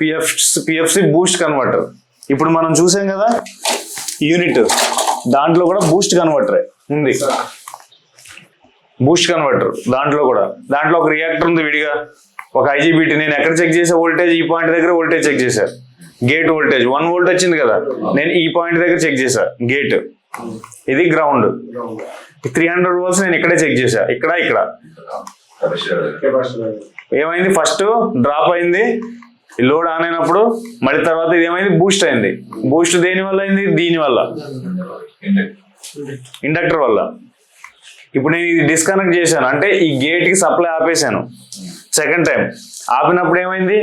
PF PFC Boost converter ఇప్పుడు మనం చూసాం కదా యూనిట్ దాంట్లో కూడా బూస్ట్ కన్వర్టర్ ఉంది. బూస్ట్ కన్వర్టర్ దాంట్లో కూడా. దాంట్లో ఒక రియాక్టర్ ఉంది విడిగా. ఒక ఐజీబీటీ నేను ఎక్కడ చెక్ చేసే వోల్టేజ్ ఈ పాయింట్ దగ్గర వోల్టేజ్ చెక్ చేశా. గేట్ వోల్టేజ్ వన్ వోల్ట్ వచ్చింది కదా. నేను ఈ పాయింట్ దగ్గర చెక్ చేశా. గేట్ ఇది గ్రౌండ్ త్రీ హండ్రెడ్ వోల్ట్స్ నేను ఇక్కడే చెక్ చేశా. ఇక్కడ ఇక్కడ. ఏమైంది? ఫస్ట్ డ్రాప్ అయింది. లోడ్ ఆన్ అయినప్పుడు మళ్ళీ తర్వాత ఇది ఏమైంది బూస్ట్ అయింది. బూస్ట్ దేని వల్ల అయింది? దీని వల్ల. ఇండక్టర్ వల్ల. ఇప్పుడు నేను ఇది డిస్కనెక్ట్ చేశాను. అంటే ఈ గేట్కి సప్లై ఆపేశాను. సెకండ్ టైం ఆపినప్పుడు ఏమైంది?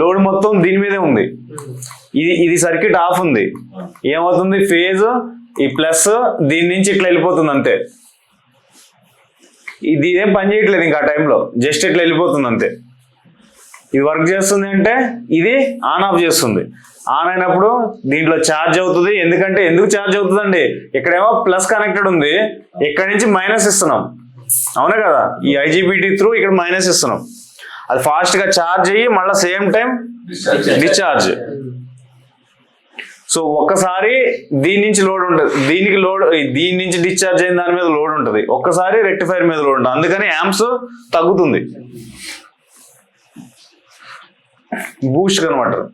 లోడ్ మొత్తం దీని మీదే ఉంది. ఇది ఇది సర్క్యూట్ ఆఫ్ ఉంది. ఏమవుతుంది? ఫేజ్ ఈ ప్లస్ దీని నుంచి ఇట్లా వెళ్ళిపోతుంది అంతే. ఇది ఏం పని చేయట్లేదు ఇంకా ఆ టైంలో జస్ట్ ఇట్లా వెళ్ళిపోతుంది అంతే. ఇది వర్క్ చేస్తుంది అంటే ఇది ఆన్ ఆఫ్ చేస్తుంది. ఆన్ అయినప్పుడు దీంట్లో ఛార్జ్ అవుతుంది. ఎందుకంటే ఎందుకు ఛార్జ్ అవుతుందండి? ఇక్కడేమో ప్లస్ కనెక్టెడ్ ఉంది. ఇక్కడ నుంచి మైనస్ ఇస్తున్నాం. అవునా కదా? ఈ ఐజీబీటీ త్రూ ఇక్కడ మైనస్ ఇస్తున్నాం. అది ఫాస్ట్గా ఛార్జ్ అయ్యి మళ్ళీ సేమ్ టైం డిశ్చార్జ్ సో ఒక్కసారి దీని నుంచి లోడ్ ఉంటుంది. దీనికి లోడ్ దీని నుంచి డిశ్చార్జ్ అయిన దాని మీద లోడ్ ఉంటుంది. ఒక్కసారి రెక్టిఫైర్ మీద లోడ్ ఉంటుంది. అందుకని యాంప్స్ తగ్గుతుంది. బూస్ట్ కన్వర్టర్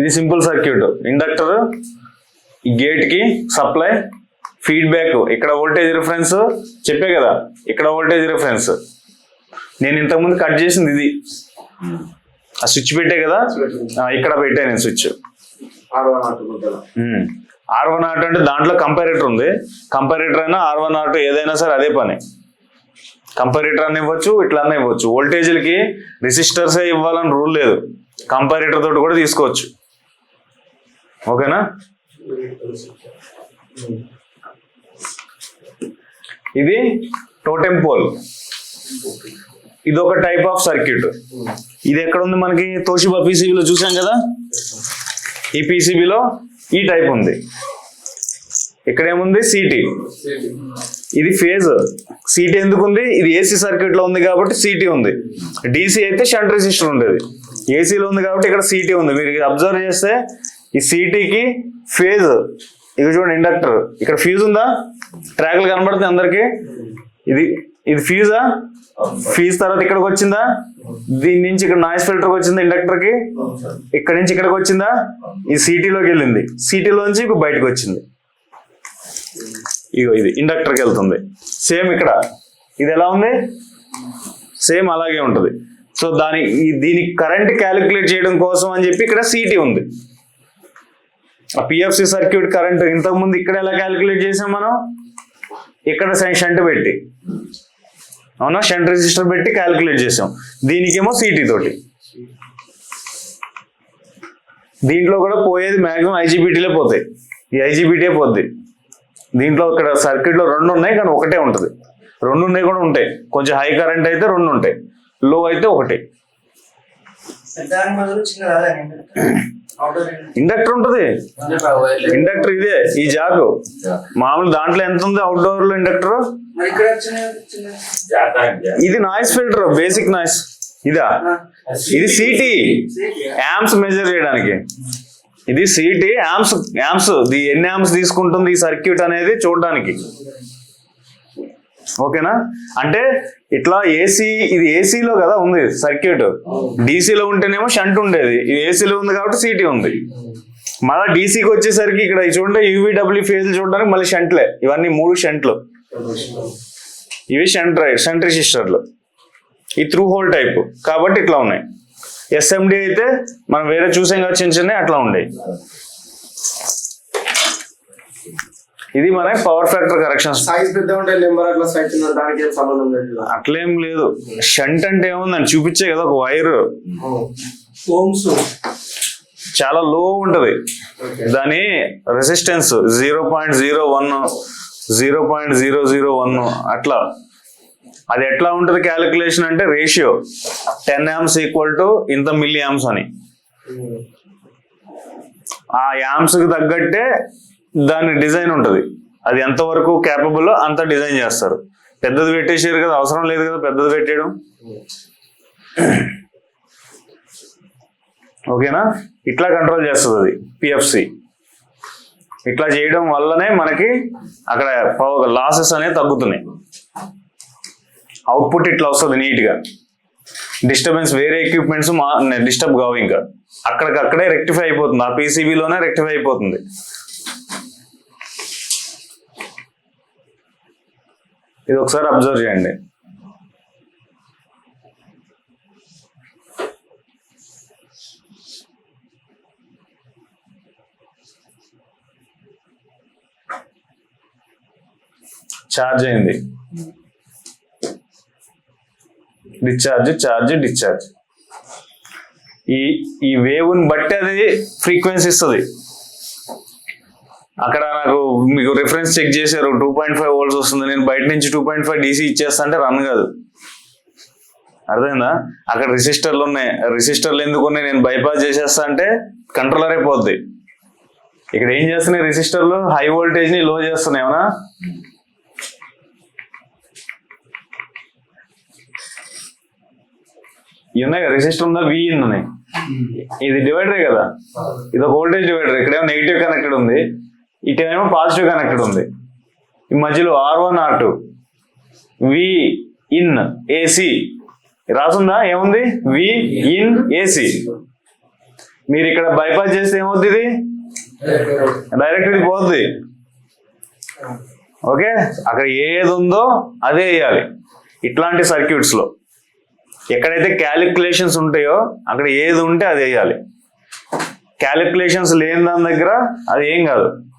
ఇది సింపుల్ సర్క్యూట్. ఇండక్టర్ గేట్కి సప్లై ఫీడ్బ్యాక్. ఇక్కడ వోల్టేజ్ రిఫరెన్స్ చెప్పే కదా. ఇక్కడ వోల్టేజ్ రిఫరెన్స్. నేను ఇంతకుముందు కట్ చేసింది ఇది. ఆ స్విచ్ పెట్టే కదా? ఇక్కడ పెట్టాను నేను స్విచ్. ఆర్ వన్ ఆటో అంటే దాంట్లో కంపారేటర్ ఉంది. కంపారేటర్ అయినా ఆర్ వన్ ఆటో ఏదైనా సరే అదే పని. కంపారేటర్ అని ఇవ్వచ్చు ఇట్లా అన్న ఇవ్వచ్చు వోల్టేజ్లకి రెసిస్టర్స్ ఇవ్వాలని రూల్ లేదు. కంపారేటర్ తోటి కూడా తీసుకోవచ్చు. ఓకేనా? ఇది టోటెం పోల్ ఇది ఒక టైప్ ఆఫ్ సర్క్యూట్ ఇది ఎక్కడ ఉంది మనకి తోషిబా పీసీబీలో చూసాం కదా? ఈ పీసీబీలో ఈ టైప్ ఉంది. ఇక్కడ ఏముంది సిటీ ఇది ఫేజ్ సిటీ ఎందుకు ఉంది ఇది ఏసీ సర్క్యూట్లో ఉంది కాబట్టి సిటీ ఉంది. డిసి అయితే షంట్ రెసిస్టర్ ఉండేది. ఏసీలో ఉంది కాబట్టి ఇక్కడ సిటీ ఉంది. మీరు అబ్జర్వ్ చేస్తే ఈ సిటీకి ఫేజ్ ఇది చూడండి ఇండక్టర్ ఇక్కడ ఫ్యూజ్ ఉందా? ట్రాక్లు కనబడుతుంది అందరికి. ఇది ఇది ఫ్యూజా ఫీజ్ తర్వాత ఇక్కడికి వచ్చిందా? దీని నుంచి ఇక్కడ నాయిస్ ఫిల్టర్ వచ్చిందా ఇండక్టర్కి? ఇక్కడ నుంచి ఇక్కడికి వచ్చిందా? ఈ సిటీలోకి వెళ్ళింది. సిటీలోంచి ఇప్పుడు బయటకు వచ్చింది. ఇగో ఇది ఇండక్టర్కి వెళ్తుంది. సేమ్ ఇక్కడ ఇది ఎలా ఉంది? సేమ్ అలాగే ఉంటుంది. సో దాని దీని కరెంట్ క్యాలిక్యులేట్ చేయడం కోసం అని చెప్పి ఇక్కడ సిటీ ఉంది. ఆ పిఎఫ్సి సర్క్యూట్ కరెంట్ ఇంతకుముందు ఇక్కడ ఎలా క్యాలిక్యులేట్ చేసాం మనం? ఇక్కడ షంట్ పెట్టి. అవునా? షంట్ రిజిస్టర్ పెట్టి క్యాలిక్యులేట్ చేసాం. దీనికేమో సిటీ తోటి. దీంట్లో కూడా పోయేది మాక్సిమం ఐజీబీటీలే పోతాయి. ఈ ఐజీబీటీ పోద్ది. దీంట్లో ఇక్కడ సర్క్యూట్లో రెండు ఉన్నాయి కానీ ఒకటే ఉంటుంది. రెండు ఉన్నాయి కూడా ఉంటాయి. కొంచెం హై కరెంట్ అయితే రెండు ఉంటాయి. లో అయితే ఒకటి. ఇండక్టర్. ఉంటుంది. ఇండక్టర్ ఇదే ఈ జాకు మామూలు దాంట్లో ఎంత ఉంది అవుట్డోర్లో ఇండక్టర్? మరి ఇక్కడ చిన్న చిన్న. ఇది నాయిస్ ఫిల్టర్ బేసిక్ నాయిస్ ఇదా? ఇది సిటీ యాంప్స్ మెజర్ చేయడానికి. ఇది సిటీ యామ్స్ యామ్స్ ది ఎన్ని యామ్స్ తీసుకుంటుంది ఈ సర్క్యూట్ అనేది చూడడానికి. ఓకేనా? అంటే ఇట్లా ఏసీ ఇది ఏసీలో కదా ఉంది సర్క్యూట్ డీసీలో ఉంటేనేమో షంట్ ఉండేది. ఇది ఏసీలో ఉంది కాబట్టి సిటీ ఉంది. మళ్ళీ డీసీకి వచ్చేసరికి ఇక్కడ చూడండి యూవీడబ్ల్యూ ఫేజ్ చూడడానికి మళ్ళీ షంట్లే. ఇవన్నీ మూడు షంట్లు. ఇవి షంట్ షంట్ రిజిస్టర్లు ఈ త్రూ హోల్ టైప్ కాబట్టి ఇట్లా ఉన్నాయి. ఎస్ఎండి అయితే మనం వేరే చూసాం కదా చిన్న చిన్న అట్లా ఉండేవి. ఇది మన పవర్ ఫ్యాక్టర్ కరెక్షన్ అట్లా లేదు షంట్ అంటే ఏముందని చూపించే కదా ఒక వైర్ చాలా లో ఉంటది. దాని resistance zero point zero one zero point zero zero one అట్లా. అది ఎట్లా ఉంటుంది క్యాలిక్యులేషన్ అంటే ratio ten amps equal to ఇంత మిల్లీ యామ్స్ అని. ఆ యామ్స్కి తగ్గట్టే దాని డిజైన్ ఉంటుంది. అది ఎంతవరకు క్యాపబుల్ అంత డిజైన్ చేస్తారు. పెద్దది పెట్టేసారు కదా అవసరం లేదు కదా పెద్దది పెట్టేయడం? ఓకేనా? ఇట్లా కంట్రోల్ చేస్తుంది అది పిఎఫ్సి ఇట్లా చేయడం వల్లనే మనకి అక్కడ లాసెస్ అనేవి తగ్గుతున్నాయి. అవుట్పుట్ ఇట్లా వస్తుంది నీట్గా డిస్టర్బెన్స్ వేరే ఎక్విప్మెంట్స్ మా డిస్టర్బ్ కావు ఇంకా. అక్కడికక్కడే రెక్టిఫై అయిపోతుంది. ఆ పీసీబీలోనే రెక్టిఫై అయిపోతుంది. ఇది ఒకసారి అబ్జర్వ్ చేయండి. ఛార్జ్ అయింది. డిశ్చార్జ్ ఛార్జ్ డిశ్చార్జ్ ఈ ఈ వేవ్ని బట్టి అది ఫ్రీక్వెన్సీ ఇస్తుంది. అక్కడ నాకు మీకు రిఫరెన్స్ చెక్ చేశారు టూ పాయింట్ ఫైవ్ వోల్ట్స్ వస్తుంది. నేను బయట నుంచి టూ పాయింట్ ఫైవ్ డీసీ ఇచ్చేస్తా అంటే రన్ కాదు. అర్థమైందా? అక్కడ రిజిస్టర్లు ఉన్నాయి. రిజిస్టర్లు ఎందుకు ఉన్నాయి? నేను బైపాస్ చేసేస్తా అంటే కంట్రోలర్ అయిపోద్ది ఇక్కడ ఏం చేస్తున్నాయి రిజిస్టర్లు హై వోల్టేజ్ని లో చేస్తున్నాయి ఏమన్నా ఇవి ఉన్నాయి కదా రిజిస్టర్ ఉందా? వి ఇన్ ఉన్నాయి ఇది డివైడరే కదా? ఇది ఒక వోల్టేజ్ డివైడర్ ఇక్కడేమో నెగిటివ్ కనెక్టెడ్ ఉంది. ఇటేమో పాజిటివ్ కనెక్టెడ్ ఉంది. ఈ మధ్యలో R one R two V in AC రాసుందా? ఏముంది? వి ఇన్ ఏసీ మీరు ఇక్కడ బైపాస్ చేస్తే ఏమవుద్ది ఇది? డైరెక్ట్ ఇది పోద్ది. ఓకే అక్కడ ఏది ఉందో అదే వేయాలి. ఇట్లాంటి సర్క్యూట్స్లో ఎక్కడైతే క్యాలిక్యులేషన్స్ ఉంటాయో అక్కడ ఏది ఉంటే అది వేయాలి. క్యాలిక్యులేషన్స్ లేని దాని దగ్గర అది ఏం కాదు.